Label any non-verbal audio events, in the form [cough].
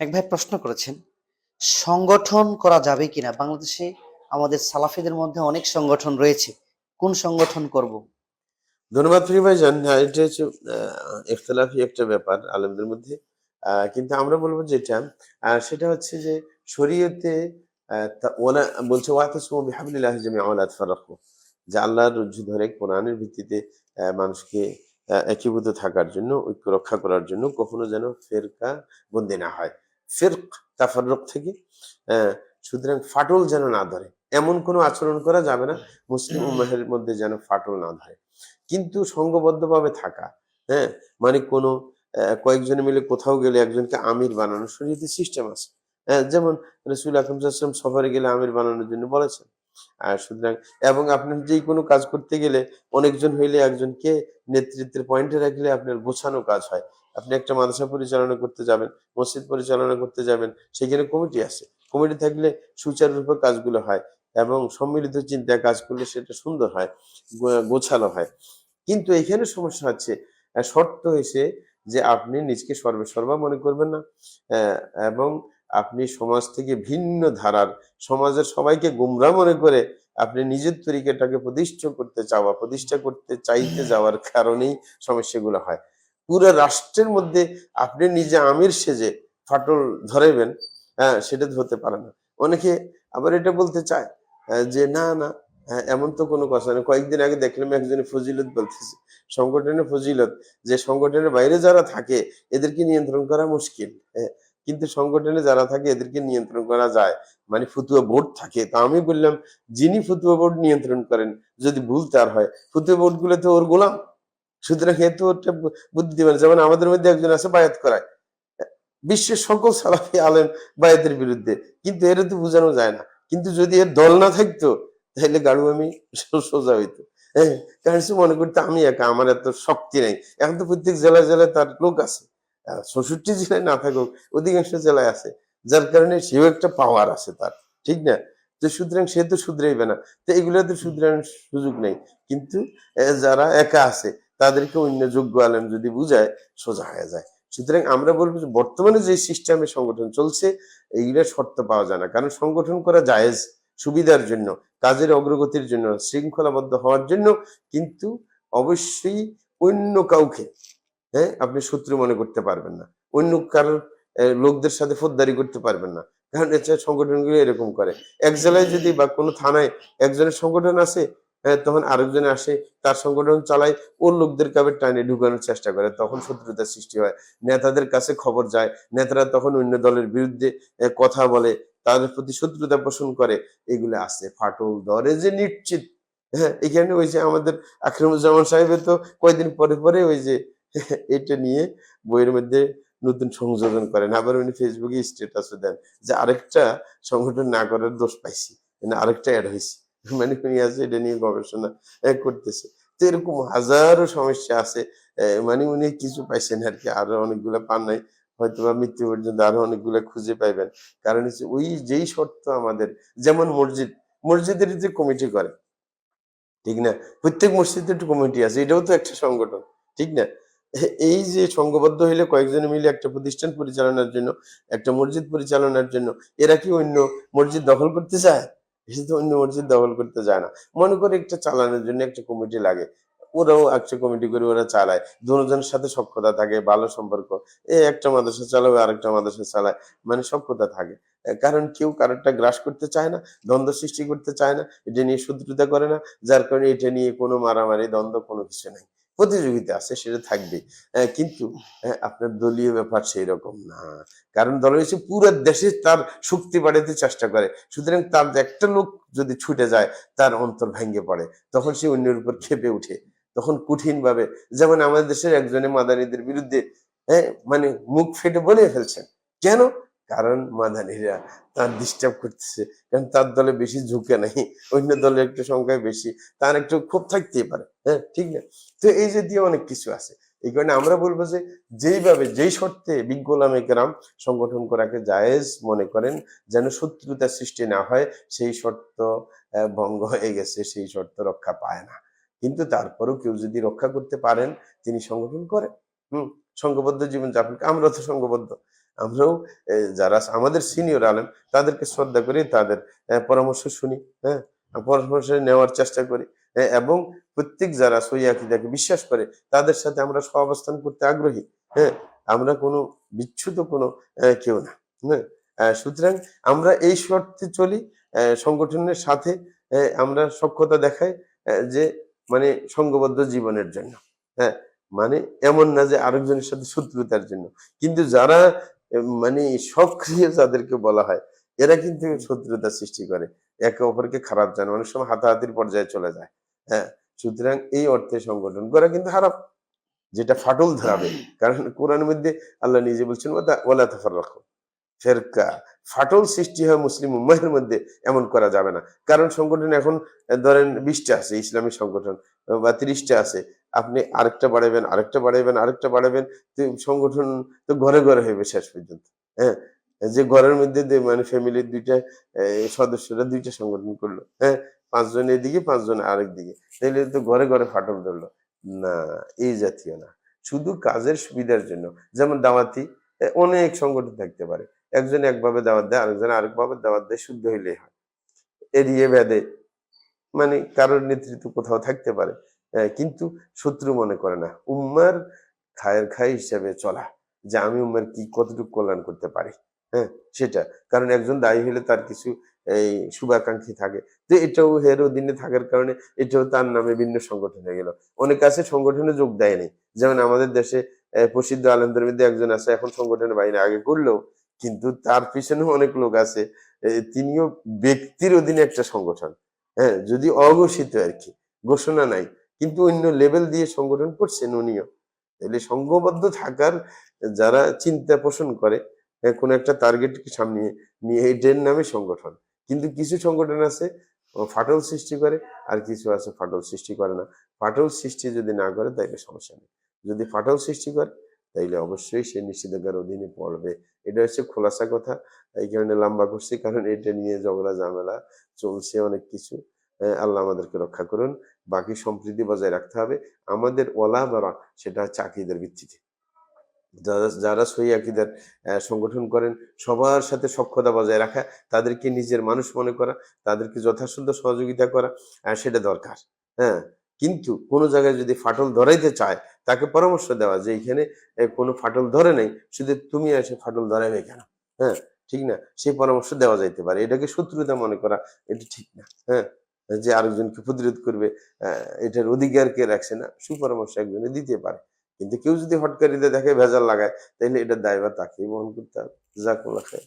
এক ভাই প্রশ্ন করেছেন সংগঠন করা যাবে কিনা? বাংলাদেশে আমাদের সালাফিদের মধ্যে অনেক সংগঠন রয়েছে কোন সংগঠন করব? ধন্যবাদ ফ্রি ভাইজান। হ্যাঁ, এটা হচ্ছে ইখতলাফি একটা ব্যাপার আলেমদের মধ্যে। কিন্তু আমরা বলব যেটা সেটা হচ্ছে যে শরীয়তে ওলা বলছে ওয়াতাসমু বিহাবলিল্লাহ জামিআ ওয়া লা যে আল্লাহর ধরে কোরআনের ভিত্তিতে মানুষকে একীভূত থাকার জন্য ঐক্য রক্ষা করার জন্য কখনো যেন ফেরকা বন্দি না হয়। ফেরক তাফাররক থেকে সুতরাং ফাটল যেন না ধরে। এমন কোনো আচরণ করা যাবে না মুসলিম উম্মাহের মধ্যে যেন ফাটল না ধরে। কিন্তু সংঘবদ্ধভাবে থাকা হ্যাঁ মানে কোনো কয়েকজনে মিলে কোথাও গেলে একজনকে আমির বানানো শরীয়তে সিস্টেম আছে। হ্যাঁ, যেমন রসুল আকরম সফরে গেলে আমির বানানোর জন্য বলেছেন। আর সুতরাং এবং আপনার যে কোনো কাজ করতে গেলে অনেকজন হইলে একজনকে নেতৃত্বের পয়েন্টে রাখলে আপনার গোছানো কাজ হয়। আপনি একটা মাদ্রাসা পরিচালনা করতে যাবেন, মসজিদ পরিচালনা করতে যাবেন, সেখানে কমিটি আছে। কমিটি থাকলে সুচারুরূপে কাজগুলো হয় এবং সম্মিলিত চিন্তায় কাজ করলে সেটা সুন্দর হয় গোছালো হয়। কিন্তু এখানে সমস্যা হচ্ছে শর্ত হয়েছে যে আপনি নিজকে সর্বেসর্বা মনে করবেন না এবং আপনি সমাজ থেকে ভিন্ন ধারার, সমাজের সবাইকে গুমরা মনে করে আপনি নিজের তরিকাটাকে প্রতিষ্ঠা করতে চাওয়া প্রতিষ্ঠা করতে চাইতে যাওয়ার কারণেই সমস্যাগুলো হয়। পুরো রাষ্ট্রের মধ্যে আপনি নিজে আমির সেজে ফাটল ধরেবেন হ্যাঁ সেটা হতে পারে না। অনেকে আবার এটা বলতে চায় যে না না হ্যাঁ, এমন তো কোনো কথা নেই। কয়েকদিন আগে দেখলাম একজনের ফজিলত বলতেছে সংগঠনের ফজিলত যে সংগঠনের বাইরে যারা থাকে এদেরকে নিয়ন্ত্রণ করা মুশকিল হ্যাঁ, কিন্তু সংগঠনে যারা থাকে এদেরকে নিয়ন্ত্রণ করা যায়। মানে ফতুয়া বোর্ড থাকে। তা আমি বললাম যিনি ফতুয়া বোর্ড নিয়ন্ত্রণ করেন যদি ভুল তার হয় ফতুয়া বোর্ডগুলো তো ওর গোলাম। সুতরাং এ তো ওটা বু- বুদ্ধি দিবে না। যেমন আমাদের মধ্যে একজন আছে বায়াত করায়। বিশ্বের সকল সালাফি আলেম বায়াতের বিরুদ্ধে। কিন্তু এর তো বোঝানো যায় না। কিন্তু যদি এর দল না থাকতো তাহলে গাড়ু আমি সোজা হইতো। হ্যাঁ? কারণ সে মনে করতে আমি একা আমার এত শক্তি নেই। এখন তো প্রত্যেক জেলায় জেলায় তার লোক আছে। আহ, ষষ্ঠী জেলায় না থাকুক অধিকাংশ জেলায় আছে। যার কারণে সেও একটা পাওয়ার আছে তার। ঠিক না? তো সুতরাং সে তো শুধরাইবে না। তো এগুলো তো শুধরানোর সুযোগ নেই। কিন্তু যারা একা আছে তাদেরকে অন্য যোগ্য আলেম যদি বুঝায়, সোজা হয়ে যায়। সুতরাং আমরা বলব যে বর্তমানে যে সিস্টেমে সংগঠন চলছে, এইগুলো শর্ত পাওয়া যায় না। কারণ সংগঠন করা জায়েজ সুবিধার জন্য, কাজের অগ্রগতির জন্য, শৃঙ্খলাবদ্ধ হওয়ার জন্য, কিন্তু অবশ্যই অন্য কাউকে হ্যাঁ আপনি শত্রু মনে করতে পারবেন না। অন্য কারোর লোকদের সাথে ফোদ্দারি করতে পারবেন না। কারণ এটা সংগঠনগুলো এরকম করে। এক জেলায় যদি বা কোনো থানায় একজনের সংগঠন আছে তখন আরেকজনে আসে, তার সংগঠন চালায় ওর লোকদের কাবে টানে, ঢুকানোর চেষ্টা করে। তখন শত্রুতার সৃষ্টি হয়। নেতাদের কাছে খবর যায়। নেতারা তখন অন্য দলের বিরুদ্ধে কথা বলে। তাদের প্রতি শত্রুতা পোষণ করে। এগুলো আছে। ফাটল দরে যে নিশ্চিত। হ্যাঁ এখানে ওই যে আমাদের আকরমুজ্জামান সাহেবের তো কয়েকদিন পরে পরে ওই যে [laughs] এটা নিয়ে বইয়ের মধ্যে নতুন সংযোজন করেন। আবার উনি ফেসবুকে স্ট্যাটাসও দেন যে আরেকটা সংগঠন না করার দোষ পাইছি। মানে আরেকটা অ্যাড হয়েছে মানে আছে এটা নিয়ে গবেষণা করতেছে। তো এরকম হাজারো সমস্যা আছে মানে উনি কিছু পাইছেন আর কি, আরও অনেকগুলো পান নাই হয়তো বা মৃত্যু পর্যন্ত আরও অনেকগুলো খুঁজে পাইবেন। কারণ হচ্ছে ওই যেই শর্ত আমাদের, যেমন মসজিদ, মসজিদের যে কমিটি করে, ঠিক না? প্রত্যেক মসজিদের একটু কমিটি আছে, এটাও তো একটা সংগঠন, ঠিক না? এই যে সংঘবদ্ধ হইলে কয়েকজন মিলে একটা প্রতিষ্ঠান পরিচালনার জন্য, একটা মসজিদ পরিচালনার জন্য, এরা কি অন্য মসজিদ দখল করতে চায়? অন্য মসজিদ দখল করতে যায় না। মনে করে একটা চালানোর জন্য একটা কমিটি লাগে। ওরাও একটা কমিটি করে ওরা চালায়। দুজনের সাথে সক্ষতা থাকে, ভালো সম্পর্ক। এ একটা মাদ্রাসা চালাবে, আরেকটা মাদ্রাসা চালায়। মানে সক্ষতা থাকে। কারণ কেউ কারোরটা গ্রাস করতে চায় না, দ্বন্দ্ব সৃষ্টি করতে চায় না, এটা নিয়ে শত্রুতা করে না। যার কারণে এটা নিয়ে কোনো মারামারি, দ্বন্দ্ব কোনো কিছু নাই। প্রতিযোগিতা আছে, সেটা থাকবে কিন্তু আপনার দলীয় ব্যাপার সেই রকম না। কারণ দল হচ্ছে পুরো দেশে তার শক্তি বাড়াতে চেষ্টা করে। সুতরাং তার একটা লোক যদি ছুটে যায়, তার অন্তর ভেঙে পড়ে। তখন সে অন্যের উপর খেপে উঠে তখন কঠিন ভাবে যেমন আমাদের দেশের একজনে মাদানিদের বিরুদ্ধে হ্যাঁ মানে মুখ ফেটে বলে ফেলছেন। কেন? কারণ মাদানিরা তার ডিস্টার্ব করতেছে। কারণ তার দলে বেশি ঝুঁকে নাই, অন্য দলের একটু সংখ্যায় বেশি, তার একটু ক্ষোভ থাকতেই পারে হ্যাঁ ঠিক না? তো এই যে দিয়ে অনেক কিছু আছে। এই কারণে আমরা বলব যে, যেইভাবে, যেই শর্তে বিজ্ঞলামে কেরাম সংগঠন করাকে জায়েজ মনে করেন, যেন শত্রুতা সৃষ্টি না হয়, সেই শর্ত ভঙ্গ হয়ে গেছে, সেই শর্ত রক্ষা পায় না। কিন্তু তারপরেও কেউ যদি রক্ষা করতে পারেন, তিনি সংগঠন করেন। হুম, সংঘবদ্ধ জীবন যাপন আমরা তো সংঘবদ্ধ। আমরাও যারা আমাদের সিনিয়র আলেম, তাদেরকে শ্রদ্ধা করি, তাদের পরামর্শ শুনি হ্যাঁ? পরামর্শ নেওয়ার চেষ্টা করি এবং প্রত্যেক যারা সই আকিদাকে বিশ্বাস করে, তাদের সাথে আমরা সহাবস্থান করতে আগ্রহী হ্যাঁ? আমরা কোনো বিচ্ছুত কোনো কেউ না হ্যাঁ? সুতরাং আমরা এই শর্তে চলি সংগঠনের সাথে আমরা সক্ষতা দেখাই যে মানে সংঘবদ্ধ জীবনের জন্য হ্যাঁ? মানে এমন না যে আরেকজনের সাথে শত্রুতার জন্য, কিন্তু যারা মানে সক্রিয় যাদেরকে বলা হয়, এরা কিন্তু শত্রুতা সৃষ্টি করে। একে অপরকে খারাপ জানে, অনেক সময় হাতাহাতির পর্যায়ে চলে যায়। হ্যাঁ সুতরাং এই অর্থে সংগঠন করা কিন্তু হারাম, যেটা ফাটল ধরাবে। কারণ কোরআনের মধ্যে আল্লাহ নিজে বলছেন, "ওয়াদা- ওয়ালা তাফাররাকু। ফেরকা, ফাটল সৃষ্টি হয় মুসলিম উম্মাহের মধ্যে, এমন করা যাবে না। কারণ সংগঠন এখন, ধরেন বিশটা আছে, ইসলামী সংগঠন, বা ত্রিশটা আছে। আপনি আরেকটা বাড়াবেন আরেকটা বাড়াবেন আরেকটা বাড়াবেন সংগঠন তো ঘরে ঘরে হইবে শেষ পর্যন্ত হ্যাঁ? যে ঘরের মধ্যে মানে ফ্যামিলির দুইটা সদস্যরা দুইটা সংগঠন করল হ্যাঁ? পাঁচজন এদিকে, পাঁচজন আরেক দিকে তাহলে তো ঘরে ঘরে ফাটল ধরলো, না, এই জাতীয় না, শুধু কাজের সুবিধার জন্য, যেমন দাওয়াতি অনেক সংগঠন থাকতে পারে, একজন একভাবে দাওয়াত দেয়, আরেকজন আরেকভাবে দাওয়াত দেয়, শুদ্ধ হইলেই হয়, এড়িয়ে ভেদে মানে কারোর নেতৃত্ব কোথাও থাকতে পারে কিন্তু শত্রু মনে করে না। উম্মার খায়ের খাই হিসাবে চলা, যে আমি উম্মার কি কতটুকু কল্যাণ করতে পারি হ্যাঁ সেটা। কারণ একজন দায়ী হলে তার কিছু এই শুভাকাঙ্ক্ষী থাকে। তো এটাও হের অধীনে থাকার কারণে এটাও তার নামে ভিন্ন সংগঠন হয়ে গেল। অনেক আছে সংগঠনে যোগ দেয়নি যেমন আমাদের দেশে প্রসিদ্ধ আলেমদের মধ্যে একজন আছে, এখন সংগঠনের বাইরে আগে করলেও, কিন্তু তার পিছনেও অনেক লোক আছে তিনিও ব্যক্তির অধীনে একটা সংগঠন হ্যাঁ যদি অঘোষিত আর কি, ঘোষণা নাই। কিন্তু অন্য লেভেল দিয়ে সংগঠন করছেন উনিও তাহলে সংঘবদ্ধ থাকার যারা চিন্তা পোষণ করে হ্যাঁ, কোনো একটা টার্গেটকে সামনে নিয়ে এই ড্রেন নামে সংগঠন। কিন্তু কিছু সংগঠন আছে ফাটল সৃষ্টি করে আর কিছু আছে ফাটল সৃষ্টি করে না। ফাটল সৃষ্টি যদি না করে তাইলে সমস্যা নেই। যদি ফাটল সৃষ্টি করে তাইলে অবশ্যই সে নিষেধাজ্ঞার অধীনে পড়বে। এটা হচ্ছে খোলাসা কথা। এই কারণে লম্বা করছি কারণ এটা নিয়ে ঝগড়া ঝামেলা চলছে অনেক কিছু। আহ, আল্লাহ আমাদেরকে রক্ষা করুন। বাকি সম্প্রীতি বজায় রাখতে হবে। আমাদের ওলা বরা সেটা আকিদের ভিত্তিতে। যারা যারা আকিদার সংগঠন করেন, সবার সাথে সক্ষতা বজায় রাখা, তাদেরকে নিজের মানুষ মনে করা, তাদেরকে যথাসাধ্য সহযোগিতা করা সেটা দরকার। হ্যাঁ কিন্তু কোনো জায়গায় যদি ফাটল ধরাইতে চায়, তাকে পরামর্শ দেওয়া যে এখানে কোনো ফাটল ধরে নেই, শুধু তুমি এসে ফাটল ধরাবে কেন? হ্যাঁ ঠিক না? সেই পরামর্শ দেওয়া যাইতে পারে। এটাকে শত্রুতা মনে করা, এটা ঠিক না। হ্যাঁ যে আরেকজনকে প্রতিরোধ করবে এটার অধিকার কে রাখছে না, সুপরামর্শ একজনে দিতে পারে। কিন্তু কেউ যদি হটকারিতে দেখে ভেজাল লাগায়, তাহলে এটার দায়ভার তাকেই বহন করতে হবে। জাকুল্লাহ খায়